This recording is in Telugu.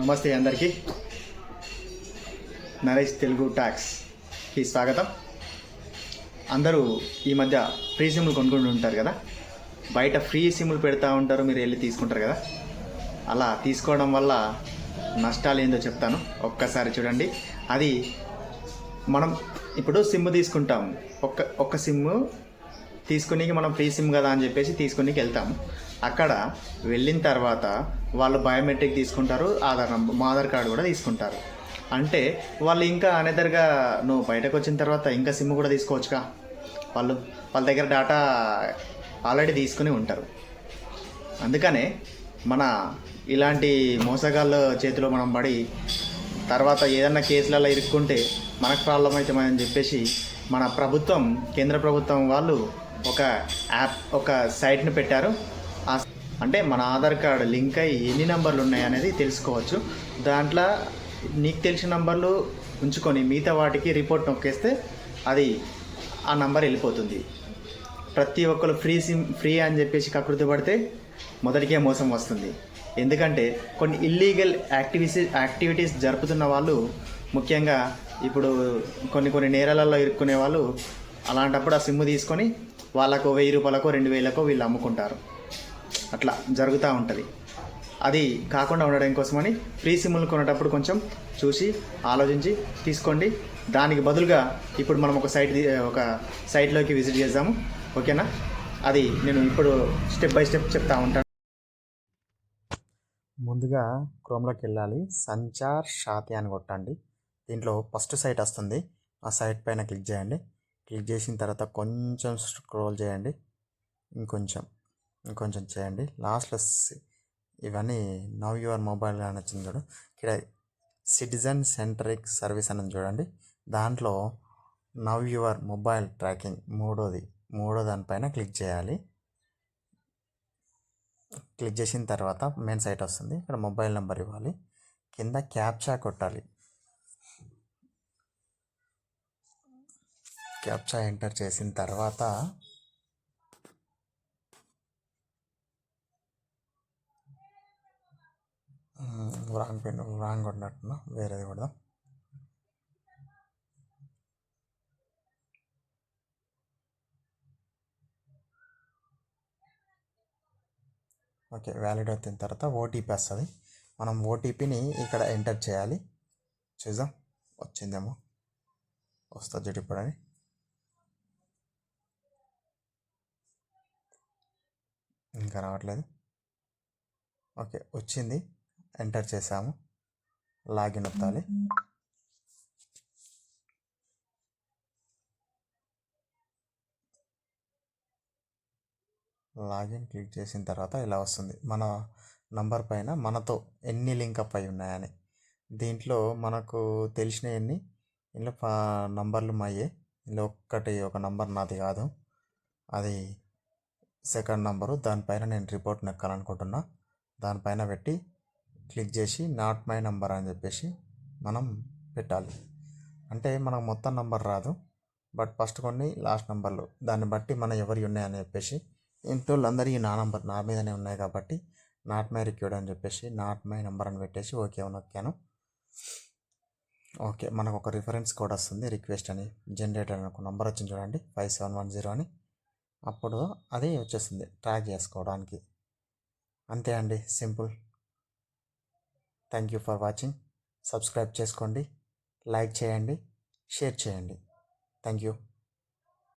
నమస్తే అందరికీ. నరేష్ తెలుగు ట్యాక్స్కి స్వాగతం. అందరూ ఈ మధ్య ఫ్రీ సిమ్లు కొనుక్కుంటూ ఉంటారు కదా? బయట ఫ్రీ సిమ్లు పెడతా ఉంటారు మీరు వెళ్ళి తీసుకుంటారు కదా? అలా తీసుకోవడం వల్ల నష్టాలు ఏందో చెప్తాను. ఒక్కసారి చూడండి. అది మనం ఇప్పుడు సిమ్ తీసుకుంటాం. ఒక్క ఒక్క సిమ్ తీసుకునేకి మనం ఫ్రీ సిమ్ కదా అని చెప్పేసి తీసుకునేకి వెళ్తాము. అక్కడ వెళ్ళిన తర్వాత వాళ్ళు బయోమెట్రిక్ తీసుకుంటారు ఆధార్ నంబర్ మా ఆధార్ కార్డు కూడా తీసుకుంటారు. అంటే వాళ్ళు ఇంకా అనేదర్గా నువ్వు బయటకు వచ్చిన తర్వాత ఇంకా సిమ్ కూడా తీసుకోవచ్చుగా? వాళ్ళు వాళ్ళ దగ్గర డేటా ఆల్రెడీ తీసుకుని ఉంటారు. అందుకనే మన ఇలాంటి మోసగాళ్ళ చేతిలో మనం పడి తర్వాత ఏదన్నా కేసులలో ఇరుక్కుంటే మనకు ప్రాబ్లం అవుతామని చెప్పేసి మన ప్రభుత్వం కేంద్ర ప్రభుత్వం వాళ్ళు ఒక యాప్ ఒక సైట్ని పెట్టారు. అంటే మన ఆధార్ కార్డు లింక్ అయ్యి ఎన్ని నెంబర్లు ఉన్నాయి అనేది తెలుసుకోవచ్చు. దాంట్లో నీకు తెలిసిన నంబర్లు ఉంచుకొని మిగతా వాటికి రిపోర్ట్ నొక్కేస్తే అది ఆ నంబర్ వెళ్ళిపోతుంది. ప్రతి ఒక్కరు ఫ్రీ సిమ్ ఫ్రీ అని చెప్పేసి కకృతి పడితే మొదటికే మోసం వస్తుంది. ఎందుకంటే కొన్ని ఇల్లీగల్ యాక్టివిటీస్ యాక్టివిటీస్ జరుపుతున్న వాళ్ళు ముఖ్యంగా ఇప్పుడు కొన్ని కొన్ని నేరాలలో ఇరుక్కునే వాళ్ళు అలాంటప్పుడు ఆ సిమ్ తీసుకొని వాళ్ళకు వెయ్యి రూపాయలకో రెండు వేలకో వీళ్ళు అమ్ముకుంటారు. అట్లా జరుగుతూ ఉంటుంది. అది కాకుండా ఉండడం కోసమని ఫ్రీ సిమ్లు కొనేటప్పుడు కొంచెం చూసి ఆలోచించి తీసుకోండి. దానికి బదులుగా ఇప్పుడు మనం ఒక సైట్ ఒక సైట్లోకి విజిట్ చేద్దాము. ఓకేనా? అది నేను ఇప్పుడు స్టెప్ బై స్టెప్ చెప్తా ఉంటాను. ముందుగా క్రోమ్లోకి వెళ్ళాలి. సంచార్ షాతి అని కొట్టండి. దీంట్లో ఫస్ట్ సైట్ వస్తుంది. ఆ సైట్ పైన క్లిక్ చేయండి. క్లిక్ చేసిన తర్వాత కొంచెం స్క్రోల్ చేయండి. ఇంకొంచెం. ఇంకొంచెం చేయండి. లాస్ట్లో ఇవన్నీ నవ్ యువర్ మొబైల్ అని వచ్చింది చూడు. ఇక్కడ సిటిజన్ సెంట్రిక్ సర్వీస్ అని చూడండి. దాంట్లో నవ్ యువర్ మొబైల్ ట్రాకింగ్ మూడోది. మూడో దానిపైన క్లిక్ చేయాలి. క్లిక్ చేసిన తర్వాత మెయిన్ సైట్ వస్తుంది. ఇక్కడ మొబైల్ నెంబర్ ఇవ్వాలి. కింద క్యాప్చా కొట్టాలి. క్యాప్చా ఎంటర్ చేసిన తర్వాత రాంగ్ పెన్ రాంగ్ కొట్టినట్టున్నా వేరేది కొడదాం. ఓకే వ్యాలిడ్ అయిన తర్వాత ఓటీపీ వస్తుంది. మనం ఓటీపీని ఇక్కడ ఎంటర్ చేయాలి. చూద్దాం వచ్చిందేమో. వస్తుంది చూడు ఇప్పుడు అని. ఇంకా రావట్లేదు. ఓకే వచ్చింది. ఎంటర్ చేసాము. లాగిన్ వత్తాలి లాగిన్ క్లిక్ చేసిన తర్వాత ఇలా వస్తుంది. మన నంబర్ పైన మనతో ఎన్ని లింక్ అప్ అయి ఉన్నాయని దీంట్లో మనకు తెలిసినవన్నీ ఇందులో నంబర్లు మాయే ఇందులో ఒక్కటి ఒక నంబర్ నాది కాదు. అది సెకండ్ నంబరు దానిపైన నేను రిపోర్ట్ నెక్కాలనుకుంటున్నా. దానిపైన పెట్టి క్లిక్ చేసి నాట్ మై నంబర్ అని చెప్పేసి మనం పెట్టాలి. అంటే మనకు మొత్తం నంబర్ రాదు. బట్ ఫస్ట్ కొన్ని లాస్ట్ నంబర్లు. దాన్ని బట్టి మన ఎవరి ఉన్నాయని చెప్పేసి ఇంట్లో అందరికీ నా నంబర్ నా మీదనే ఉన్నాయి కాబట్టి నాట్ మై రిక్యూడ్ అని చెప్పేసి నాట్ మై నంబర్ అని పెట్టేసి ఓకే అని నొక్కాను. ఓకే మనకు ఒక రిఫరెన్స్ కోడ్ వస్తుంది రిక్వెస్ట్ అని. జనరేటర్ అని ఒక నంబర్ వచ్చింది చూడండి ఫైవ్ సెవెన్ వన్ జీరో అని. అప్పుడు అది వచ్చేస్తుంది ట్రాక్ చేసుకోవడానికి. అంతే అండి simple. Thank you for watching subscribe చేసుకోండి. లైక్ చేయండి. షేర్ చేయండి. Thank you